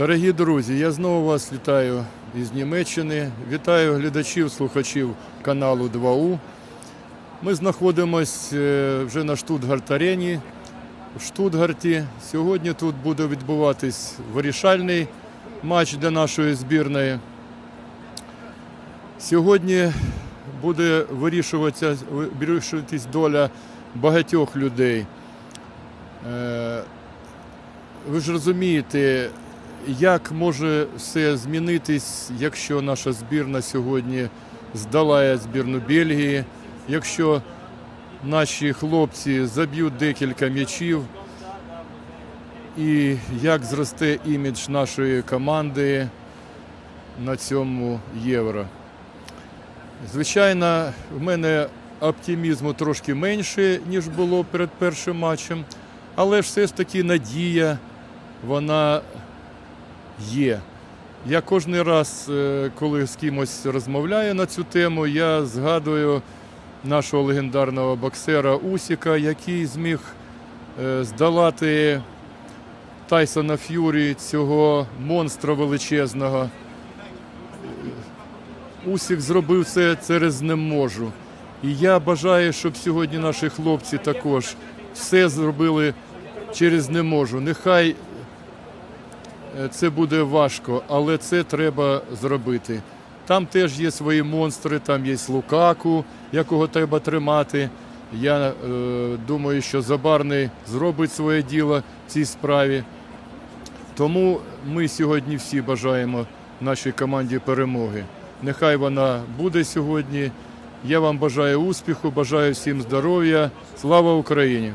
Дорогі друзі, я знову вас вітаю із Німеччини. Вітаю глядачів, слухачів каналу 2У. Ми знаходимося е, вже на Штутгарт-арені в Штутгарті. Сьогодні тут буде відбуватись вирішальний матч для нашої збірної. Сьогодні буде вирішуватися, вирішуватись доля багатьох людей. Е, Ви ж розумієте, як може все змінитись, якщо наша збірна сьогодні здолає збірну Бельгії, якщо наші хлопці заб'ють декілька м'ячів, і як зросте імідж нашої команди на цьому євро. Звичайно, в мене оптимізму трошки менше, ніж було перед першим матчем, але все ж таки надія, вона є. Я кожен раз, е, коли з кимось розмовляю на цю тему, я згадую нашого легендарного боксера Усіка, який зміг е, здолати Тайсона Ф'юрі, цього монстра величезного. Усік зробив це через не можу. І я бажаю, щоб сьогодні наші хлопці також все зробили через не можу. Нехай це буде важко, але це треба зробити. Там теж є свої монстри, там є Лукаку, якого треба тримати. Я е, думаю, що Забарний зробить своє діло в цій справі. Тому ми сьогодні всі бажаємо нашій команді перемоги. Нехай вона буде сьогодні. Я вам бажаю успіху, бажаю всім здоров'я. Слава Україні!